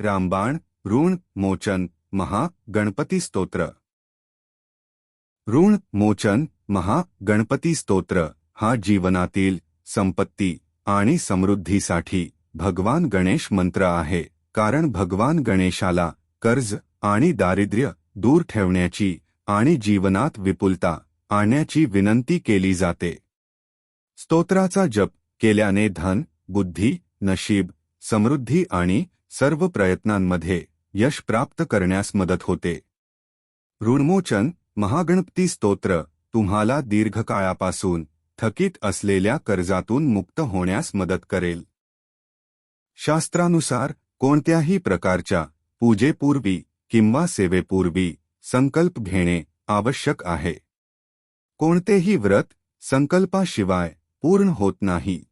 रामबाण ऋण मोचन महा गणपती स्तोत्र. ऋण मोचन महा गणपती स्तोत्र. हा जीवनातील संपत्ती आणि समृद्धीसाठी भगवान गणेश मंत्र आहे. कारण भगवान गणेशाला कर्ज आणि दारिद्र्य दूर ठेवण्याची आणि जीवनात विपुलता आणण्याची विनंती केली जाते. स्तोत्राचा जप केल्याने धन बुद्धी नशीब समृद्धी आणि सर्व प्रयत्नांमध्ये यश प्राप्त करण्यास मदत होते. ऋणमोचन महागणपती स्तोत्र तुम्हाला दीर्घकाळापासून थकीत असलेल्या कर्जातून मुक्त होण्यास मदत करेल. शास्त्रानुसार कोणत्याही प्रकारच्या पूजेपूर्वी किंवा सेवेपूर्वी संकल्प घेणे आवश्यक आहे. कोणतेही व्रत संकल्पाशिवाय पूर्ण होत नाही.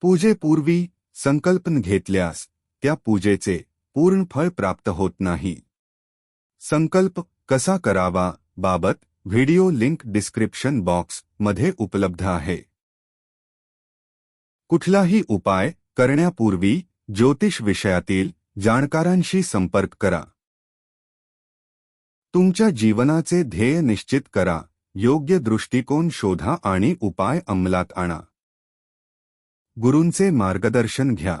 पूजेपूर्वी संकल्पन घेतल्यास त्या पूजेचे पूर्ण फळ प्राप्त होत नाही. संकल्प कसा करावा बाबत व्हिडिओ लिंक डिस्क्रिप्शन बॉक्स मध्ये उपलब्ध आहे. कुठलाही उपाय करण्यापूर्वी ज्योतिष विषयातील जाणकारांशी संपर्क करा. तुमच्या जीवनाचे ध्येय निश्चित करा, योग्य दृष्टिकोन शोधा आणि उपाय अंमलात आणा. गुरूंचे मार्गदर्शन घ्या.